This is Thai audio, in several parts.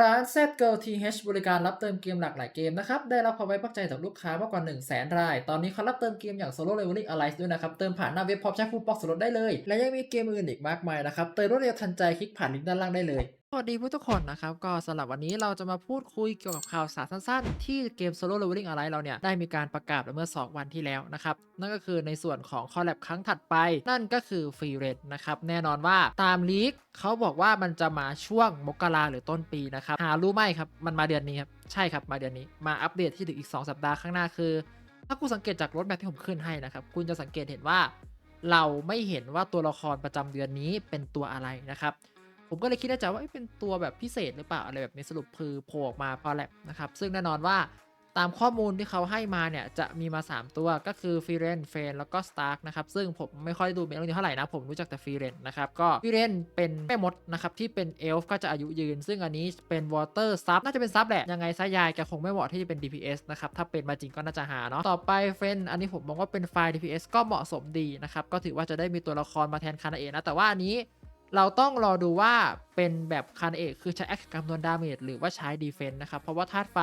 ร้าน ZGirl.th บริการรับเติมเกมหลากหลายเกมนะครับ ได้รับความไว้วางใจจากลูกค้ามากกว่า 1 0 0 0 0แสนราย ตอนนี้เขารับเติมเกมอย่าง Solo Leveling Alliance ด้วยนะครับ เติมผ่านหน้าเว็บพร้อมใช้คูปองส่วนลดได้เลย และยังมีเกมอื่นอีกมากมายนะครับ เติมรวดเร็วทันใจคลิกผ่านลิงก์ด้านล่างได้เลย สวัสดีผู้ทุกคนนะครับ ก็สำหรับวันนี้เราจะมาพูดคุยเกี่ยวกับข่าวสารสั้นๆ ที่เกม Solo Leveling Alliance เราเนี่ย ได้มีการประกาศเมื่อ 2 วันที่แล้วนะครับ นั่นก็คือในส่วนของคอลแลบครั้งถัดไป นั่นก็คือฟรีเรนนะครับ แน่นอนว่าตามลีกเขาบอกว่ามันจะมาช่วงมกราหรือต้นปีนะครับ หารู้ไหมครับ มันมาเดือนนี้ครับ ใช่ครับมาเดือนนี้มาอัปเดตที่ถึงอีก 2 สัปดาห์ข้างหน้าคือ ถ้าคุณสังเกตจากรถแมพที่ผมขึ้นให้นะครับคุณจะสังเกตเห็นว่า เราไม่เห็นว่าตัวละครประจำเดือนนี้เป็นตัวอะไรนะครับ ผมก็เลยคิดในใจว่าเป็นตัวแบบพิเศษหรือเปล่าอะไรแบบนี้สรุปคือโผล่ออกมาพอแลบนะครับซึ่งแน่นอนว่าตามข้อมูลที่เขาให้มาเนี่ย จะมีมา 3 ตัวก็คือฟิเรนเฟนแล้วก็สตาร์กนะครับ ซึ่งผมไม่ค่อยดูเมลนี้เท่าไหร่นะ ผมรู้จักแต่ฟิเรนนะครับ ก็ฟิเรนเป็นแม่มดนะครับ ที่เป็นเอลฟ์ก็จะอายุยืน ซึ่งอันนี้เป็นวอเตอร์ซับน่าจะเป็นซับแหละ ยังไงซะยายแกคงไม่เหมาะที่จะเป็น DPS นะครับ ถ้าเป็นมาจริงก็น่าจะหาเนาะต่อไปเฟนอันนี้ผมมองว่าเป็นไฟล์ DPS ก็เหมาะสมดีนะครับก็ถือว่าจะได้มีตัวละครมาแทนคานาเอะนะแต่ว่าอันนี้ เราต้องรอดูว่าเป็นแบบคานเอกคือใช้แอคคำนวณดาเมจหรือว่าใช้ดีเฟนต์นะครับ เพราะว่าธาตุไฟ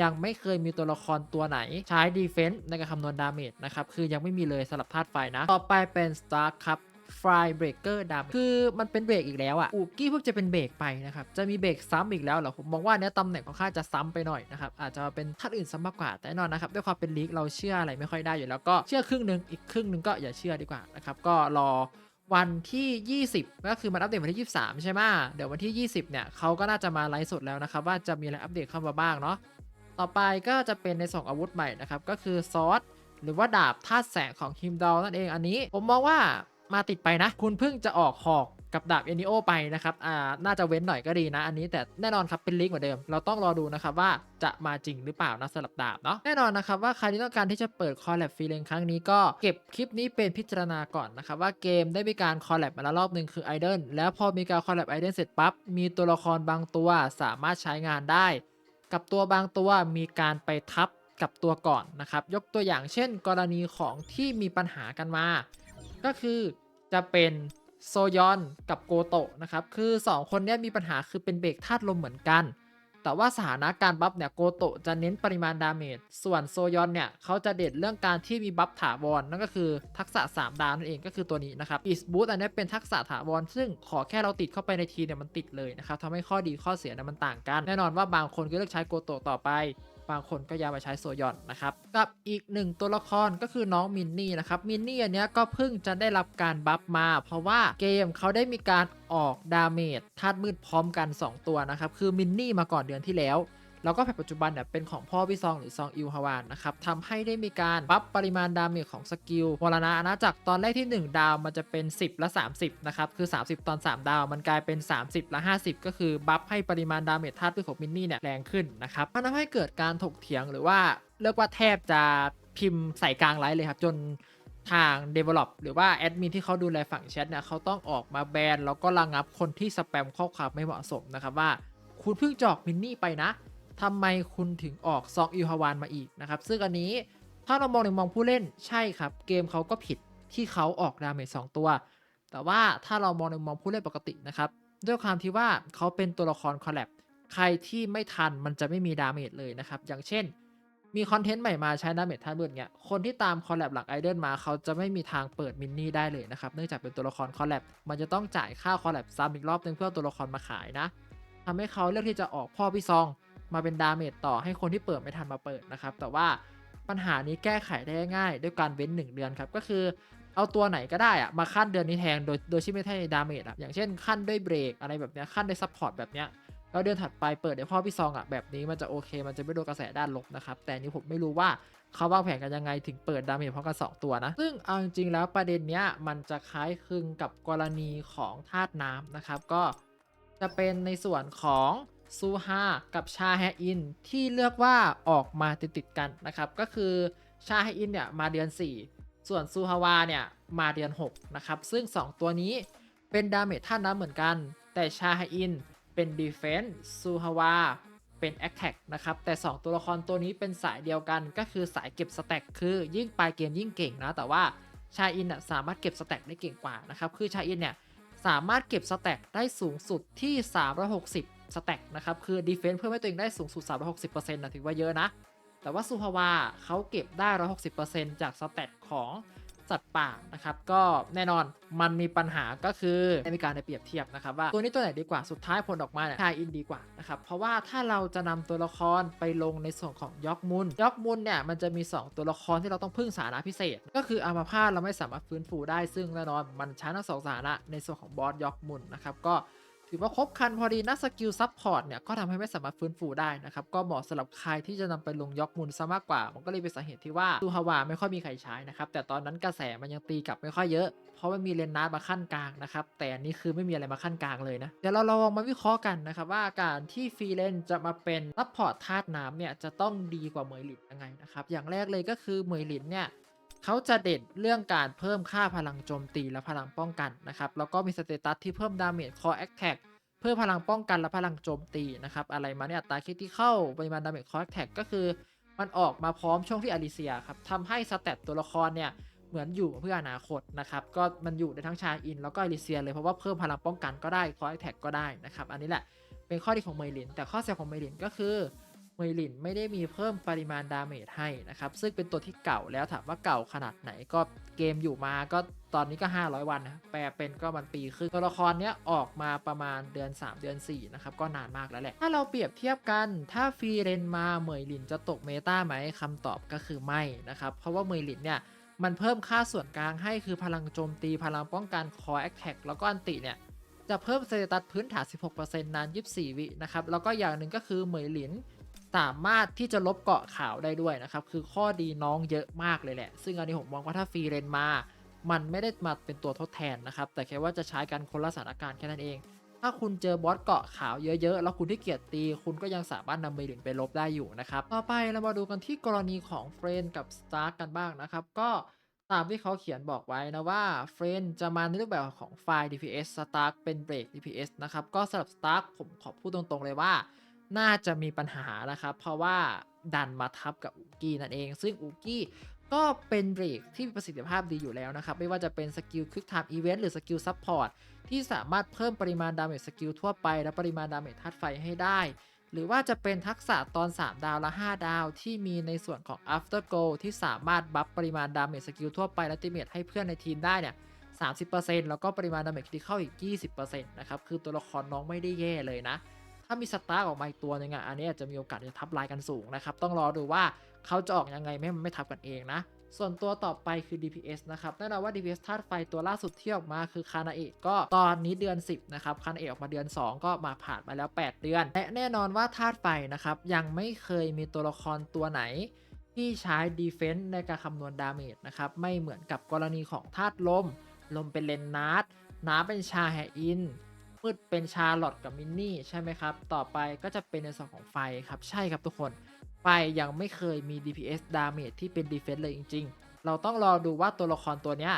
ยังไม่เคยมีตัวละครตัวไหนใช้ดีเฟนต์ในการคำนวณดาเมจนะครับ คือยังไม่มีเลยสำหรับธาตุไฟนะ ต่อไปเป็น Star ครับฟรายเบรกเกอร์ดำคือมันเป็นเบรกอีกแล้วอะ่ะอูกี้เพิ่งจะเป็นเบรกไปนะครับ จะมีเบรกซ้ำอีกแล้วเหรอ ผมมองว่าเนี้ยตำแหน่งของข้าจะซ้ำไปหน่อยนะครับ อาจจะเป็นท่านอื่นซ้ำมากกว่า แต่แน่นอนนะครับ ด้วยความเป็นลีกเราเชื่ออะไรไม่ค่อยได้อยู่แล้วก็เชื่อครึ่งหนึ่งอีกครึ่งหนึ่งก็อย่าเชื่อดีกว่านะครับ ก็รอ วันที่ 20 ก็คือมันอัปเดตวันที่ 23 ใช่ไหมเดี๋ยววันที่ 20 เนี่ยเขาก็น่าจะมาไลฟ์สดแล้วนะครับ ว่าจะมีอะไรอัปเดตเข้ามาบ้างเนาะ ต่อไปก็จะเป็นในส่งอาวุธใหม่นะครับ ก็คือซอสหรือว่าดาบธาตุแสงของฮิมดอลนั่นเองอันนี้ ผมมองว่ามาติดไปนะ คุณเพิ่งจะออกหอก กับดาบเอนิโอไปนะครับอ่าน่าจะเว้นหน่อยก็ดีนะ อันนี้แต่แน่นอนครับเป็นลิงก์เหมือนเดิม เราต้องรอดูนะครับว่าจะมาจริงหรือเปล่านะสำหรับดาบเนาะแน่นอนนะครับว่าใครที่ต้องการที่จะเปิดคอลแลบฟรีเลนครั้งนี้ก็เก็บคลิปนี้เป็นพิจารณาก่อนนะครับว่าเกมได้มีการคอลแลบมาแล้วรอบหนึ่งคือไอเดนแล้วพอมีการคอลแลบไอเดนเสร็จปั๊บมีตัวละครบางตัวสามารถใช้งานได้ กับตัวบางตัวมีการไปทับกับตัวก่อนนะครับ ยกตัวอย่างเช่น กรณีของที่มีปัญหากันมา ก็คือจะเป็น โซยอนกับโกโตะนะครับคือ 2 คนนี้มีปัญหาคือเป็นเบรกธาตุลมเหมือนกัน แต่ว่าสถานะการบัฟเนี่ยโกโตะจะเน้นปริมาณดาเมจส่วนโซยอนเนี่ยเขาจะเด่นเรื่องการที่มีบัฟถาวรนั่นก็คือทักษะ 3 ดาวนั่นเองก็คือตัวนี้นะครับอีสบูตอันนี้เป็นทักษะถาวรซึ่งขอแค่เราติดเข้าไปในทีเนี่ยมันติดเลยนะครับทำให้ข้อดีข้อเสียเนี่ยมันต่างกัน แน่นอนว่าบางคนก็เลือกใช้โกโตะต่อไป บางคนก็ย้ายมาใช้โซยอนนะครับกับอีกหนึ่งตัวละครก็คือน้องมินนี่นะครับมินนี่อันนี้ก็เพิ่งจะได้รับการบัฟมา เพราะว่าเกมเขาได้มีการออกดาเมจธาตุมืดพร้อมกัน 2 ตัวนะครับคือมินนี่มาก่อนเดือนที่แล้ว แล้วก็แผ่นปัจจุบันเนี่ยเป็นของพ่อพี่ซองหรือซองอิวฮาวานนะครับทำให้ได้มีการบัฟปริมาณดาเมจของสกิลมรณะนะจากตอนแรกที่ 1 ดาวมันจะเป็น 10 และ 30 นะครับ คือ 30 ตอน 3 ดาวมันกลายเป็น 30 และ 50 ก็คือบัฟให้ปริมาณดาเมจธาตุด้วยของมินนี่เนี่ยแรงขึ้นนะครับมันทำให้เกิดการถกเถียงหรือว่าเรียกว่าแทบจะพิมพ์ใส่กลางไลฟ์เลยครับจนทาง Develop หรือว่าแอดมินที่เขาดูแลฝั่งแชทเนี่ยเขาต้องออกมาแบนแล้วก็ระงับคนที่สแปมข้อความไม่เหมาะสมนะครับว่า คุณเพิ่งจอกมินนี่ไปนะ ทำไมคุณถึงออกซองอิวฮาวานมาอีกนะครับ ซึ่งอันนี้ถ้าเรามองในมองผู้เล่นใช่ครับ เกมเขาก็ผิดที่เขาออกดาเมจสองตัว แต่ว่าถ้าเรามองในมองผู้เล่นปกตินะครับ ด้วยความที่ว่าเขาเป็นตัวละครคอลแลบใครที่ไม่ทันมันจะไม่มีดาเมจเลยนะครับ อย่างเช่น มีคอนเทนต์ใหม่มาใช้ดาเมจท่าเบือนเงี้ยคนที่ตามคอลแลบหลักไอเดนมาเขาจะไม่มีทางเปิดมินนี่ได้เลยนะครับ เนื่องจากเป็นตัวละครคอลแลบมันจะต้องจ่ายค่าคอลแลบซ้ำอีกรอบนึงเพื่อตัวละครมาขายนะทำให้เขาเลือกที่จะออกพ่อพี่ซอง มาเป็นดาเมจต่อให้คนที่เปิดไม่ทันมาเปิดนะครับ แต่ว่าปัญหานี้แก้ไขได้ง่ายด้วยการเว้น 1 เดือนครับ ก็คือเอาตัวไหนก็ได้อะมาขั้นเดือนนี้แทนโดยโดยที่ไม่ให้ดาเมจอะอย่างเช่นขั้นด้วยเบรกอะไรแบบเนี้ยขั้นด้วยซัพพอร์ตแบบเนี้ยแล้วเดือนถัดไปเปิดในพ่อพี่ซองอะแบบนี้มันจะโอเค มันจะไม่โดนกระแสด้านลบนะครับ แต่นนี้ผมไม่รู้ว่าเขาวางแผนกันยังไงถึงเปิดดาเมจพร้อมกัน2ตัวนะ ซึ่งเอาจริงๆแล้วประเด็นเนี้ยมันจะคล้ายคลึงกับกรณีของธาตุน้ำนะครับก็จะเป็นในส่วนของ ซูฮากับชาแฮอิน ที่เลือกว่าออกมาติดๆกันนะครับ ก็คือชาแฮอินเนี่ยมาเดือน 4 ส่วนซูฮาวาเนี่ยมาเดือน 6 นะครับ ซึ่ง 2 ตัวนี้เป็นดาเมจท่าน้ำเหมือนกัน แต่ชาแฮอินเป็นดีเฟน s ์ซูฮาวาเป็น Attack นะครับ แต่ 2 ตัวละครตัวนี้เป็นสายเดียวกัน ก็คือสายเก็บสแต็กคือยิ่งปลายเกมยิ่งเก่งนะ แต่ว่าชาอินสามารถเก็บสแต็กได้เก่งกว่านะครับ คือชาอินเนี่ยสามารถเก็บสแต็กได้สูงสุดที่ 360 สแต็กนะครับคือดีเฟนส์เพิ่มให้ตัวเองได้สูงสุด 360%นะถือว่าเยอะนะ แต่ว่าซูฮาวาเขาเก็บได้ 160%จากสแตทของสัตว์ป่านะครับก็แน่นอนมันมีปัญหาก็คือได้มีการในเปรียบเทียบนะครับว่าตัวนี้ตัวไหนดีกว่าสุดท้ายผลออกมาเนี่ยทายอินดีกว่านะครับเพราะว่าถ้าเราจะนำตัวละครไปลงในส่วนของยอกมุนยอกมุนเนี่ยมันจะมี 2 ตัวละครที่เราต้องพึ่งสานะพิเศษ ก็คืออามาพาตเราไม่สามารถฟื้นฟูได้ซึ่งแน่นอนมันใช้ทั้งสองสานะในส่วนของบอสยอกมุนนะครับก็ ถือว่าครบคันพอดีนะสกิลซับพอร์ตเนี่ยก็ทำให้ไม่สามารถฟื้นฟูได้นะครับ ก็เหมาะสำหรับใครที่จะนำไปลงยอกมุนซะมากกว่า มันก็เลยเป็นสาเหตุที่ว่าซูฮาวาไม่ค่อยมีใครใช้นะครับ แต่ตอนนั้นกระแสมันยังตีกลับไม่ค่อยเยอะ เพราะมันมีเลนนาร์ดมาขั้นกลางนะครับ แต่อันนี้คือไม่มีอะไรมาขั้นกลางเลยนะ เดี๋ยวเราลองมาวิเคราะห์กันนะครับว่าการที่ฟรีเลนจะมาเป็นซับพอร์ตธาตุน้ำเนี่ยจะต้องดีกว่าเหมยหลินยังไงนะครับ อย่างแรกเลยก็คือเหมยหลินเนี่ย เขาจะเด่นเรื่องการเพิ่มค่าพลังโจมตีและพลังป้องกันนะครับ แล้วก็มีสเตตัสที่เพิ่มดาเมจคอแอคแท็กเพิ่มพลังป้องกันและพลังโจมตีนะครับ อะไรมาเนี่ยตาคิดที่เข้าปริมาณดาเมจคอแอคแท็กก็คือมันออกมาพร้อมช่วงที่อลิเซียครับทำให้สเตตตัวละครเนี่ยเหมือนอยู่เพื่ออนาคตนะครับ ก็มันอยู่ในทั้งชาอิน แล้วก็อลิเซียเลยเพราะว่าเพิ่มพลังป้องกันก็ได้คอแอคแท็กก็ได้นะครับ อันนี้แหละเป็นข้อดีของเมลิน แต่ข้อเสียของเมลินก็คือ เมยลินไม่ได้มีเพิ่มปริมาณดาเมจให้นะครับ ซึ่งเป็นตัวที่เก่าแล้วถามว่าเก่าขนาดไหนก็เกมอยู่มาก็ตอนนี้ก็ 500 วันนะแปลเป็นก็มันปีครึ่งตัวละครเนี้ยออกมาประมาณเดือน 3 เดือน4นะครับก็นานมากแล้วแหละ ถ้าเราเปรียบเทียบกันถ้าฟรีเรนมาเมยลินจะตกเมตาไหมคำตอบก็คือไม่นะครับเพราะว่าเมยลินเนี่ยมันเพิ่มค่าส่วนกลางให้คือพลังโจมตีพลังป้องกันคอแอคแท็กแล้วก็อันติเนี่ยจะเพิ่มสเตตัสพื้นฐาน 16%นาน 24 วินะครับ แล้วก็อย่างหนึ่งก็คือเหมยหลิน สามารถที่จะลบเกาะขาวได้ด้วยนะครับ คือข้อดีน้องเยอะมากเลยแหละ ซึ่งอันนี้ผมมองว่าถ้าฟรีเรนมา มันไม่ได้มาเป็นตัวทดแทนนะครับ แต่แค่ว่าจะใช้กันคนละสถานการณ์แค่นั้นเอง ถ้าคุณเจอบอสเกาะขาวเยอะๆ แล้วคุณที่เกียจตี คุณก็ยังสามารถนำเมลินไปลบได้อยู่นะครับ ต่อไปเรามาดูกันที่กรณีของเฟรนกับสตาร์กันบ้างนะครับ ก็ตามที่เขาเขียนบอกไว้นะว่าเฟรนจะมาในรูปแบบของไฟล์ DPS Stark เป็นเบรก DPS นะครับ ก็สำหรับ Stark ผมขอพูดตรงๆเลยว่า น่าจะมีปัญหานะครับ เพราะว่าดันมาทับกับอุกี้นั่นเอง ซึ่งอุกี้ก็เป็นเบรกที่มีประสิทธิภาพดีอยู่แล้วนะครับ ไม่ว่าจะเป็นสกิลค i ิ k ไทม์อีเวนต์หรือสกิลซัพพอร์ตที่สามารถเพิ่มปริมาณดาเมจสกิลทั่วไป และปริมาณดาเมจธาตุไฟให้ได้ หรือว่าจะเป็นทักษะตอน 3 ดาวและ 5 ดาว ที่มีในส่วนของ after go ที่สามารถบัฟปริมาณดาเมจสกิลทั่วไปและติเมจให้เพื่อนในทีมได้เนี่ย30%แล้วก็ปริมาณดาเมจที่เข้าอีก 20%นะครับคือตัวละครน้องไม่ได้แย่เลยนะ ถ้ามีสตาร์กออกมาอีกตัวหนึงอะอันนี้อาจจะมีโอกาสจะทับลายกันสูงนะครับ ต้องรอดูว่าเขาจะออกยังไงไม่ไม่ทับกันเองนะ ส่วนตัวต่อไปคือ DPS นะครับแน่นอนว่า DPS ธาตุไฟตัวล่าสุดที่ออกมาคือคานาเอะก็ตอนนี้เดือน 10 นะครับ คานาเอะออกมาเดือน 2 ก็มาผ่านมาแล้ว 8 เดือน และแน่นอนว่าธาตุไฟนะครับยังไม่เคยมีตัวละครตัวไหนที่ใช้ Defense ในการคำนวณดาเมจนะครับ ไม่เหมือนกับกรณีของธาตุลม ลมเป็นเลนนาร์ดน้ำเป็นชาแฮอิน มืดเป็นชาร์ลอตกับมินนี่ใช่ไหมครับ ต่อไปก็จะเป็นในส่วนของไฟครับ ใช่ครับทุกคน ไฟยังไม่เคยมี DPS ดาเมจที่เป็น defense เลยจริง ๆ เราต้องรอดูว่าตัวละครตัวเนี้ย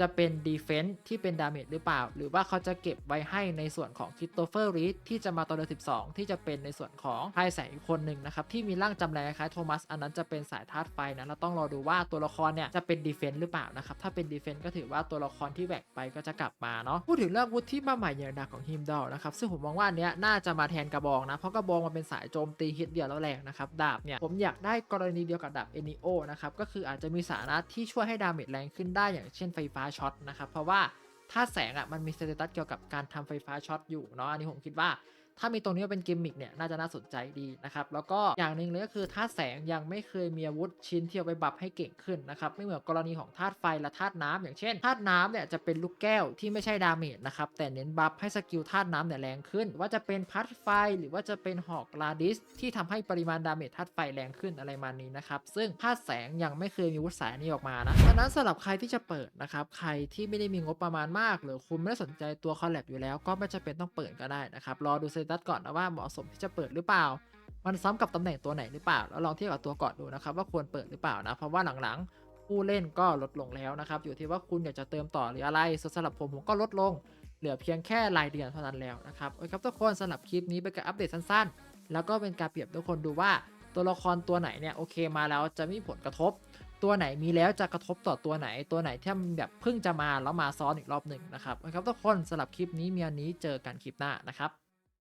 จะเป็น defense ที่เป็น damage หรือเปล่า หรือว่าเขาจะเก็บไว้ให้ในส่วนของ Christopher Reed ที่จะมาตอนเดือน12 ที่จะเป็นในส่วนของชายแสงอีกคนหนึ่งนะครับ ที่มีร่างจำแรงคล้ายโทมัส อันนั้นจะเป็นสายธาตุไฟนะเราต้องรอดูว่าตัวละครเนี่ยจะเป็น defense หรือเปล่านะครับ ถ้าเป็น defense ก็ถือว่าตัวละครที่แหวกไปก็จะกลับมาเนาะพูดถึงเรื่องวุฒิที่มาใหม่อย่างดักของฮิมดอลนะครับซึ่งผมมองว่าเนี้ยน่าจะมาแทนกระบองนะเพราะกระบองมันเป็นสายโจมตีฮิตเดียวแล้วแรงนะครับดาบเนี่ยผมอยากได้กรณีเดียวกับดาบเอนิโอนะครับก็คืออาจจะมีสาระที่ช่วยให้ดาเมจแรงขึ้นได้อย่างเช่นไฟฟ้าช็อตนะครับ เพราะว่าถ้าแสงอะมันมีสเตตัสเกี่ยวกับการทำไฟฟ้าช็อตอยู่เนาะอันนี้ผมคิดว่า ถ้ามีตรงนี้เป็นกิมมิกเนี่ยน่าจะน่าสนใจดีนะครับแล้วก็อย่างหนึ่งเลยก็คือธาตุแสงยังไม่เคยมีอาวุธชิ้นที่เอาไปบัฟให้เก่งขึ้นนะครับไม่เหมือนกรณีของธาตุไฟและธาตุน้ำอย่างเช่นธาตุน้ำเนี่ยจะเป็นลูกแก้วที่ไม่ใช่ดาเมจนะครับแต่เน้นบัฟให้สกิลธาตุน้ำเนี่ยแรงขึ้น ว่าจะเป็นพัดไฟหรือว่าจะเป็นหอกลาดิสที่ทำให้ปริมาณดาเมจธาตุไฟแรงขึ้นอะไรมานี้นะครับซึ่งธาตุแสงยังไม่เคยมีวุธสายนี้ออกมานะดังนั้นสำหรับใครที่จะเปิดนะครับใครที่ไม่ได้มีงบประมาณมาก หรือคุณไม่ได้สนใจตัวคอลแลบอยู่แล้ว ก็ไม่จำเป็นต้องเปิดก็ได้นะครับรอดูสเตตัสก่อนนะว่าเหมาะสมที่จะเปิดหรือเปล่า มันซ้ำกับตำแหน่งตัวไหนหรือเปล่า แล้วลองเทียบกับตัวก่อนดูนะครับว่าควรเปิดหรือเปล่านะ เพราะว่าหลังๆผู้เล่นก็ลดลงแล้วนะครับ อยู่ที่ว่าคุณอยากจะเติมต่อหรืออะไรส่วนสำหรับผมผมก็ลดลง เหลือเพียงแค่รายเดือนเท่านั้นแล้วนะครับโอเคครับทุกคนสำหรับคลิปนี้เป็นการอัปเดตสั้นๆ แล้วก็เป็นการเปรียบทุกคนดูว่าตัวละครตัวไหนเนี่ยโอเคมาแล้วจะมีผลกระทบ ตัวไหนมีแล้วจะกระทบต่อตัวไหน ตัวไหนที่มันแบบเพิ่งจะมาแล้วมาซ้อนอีกรอบหนึ่งนะครับโอเคครับทุกคนสำหรับคลิปนี้มีอันนี้เจอกันคลิปหน้านะครับ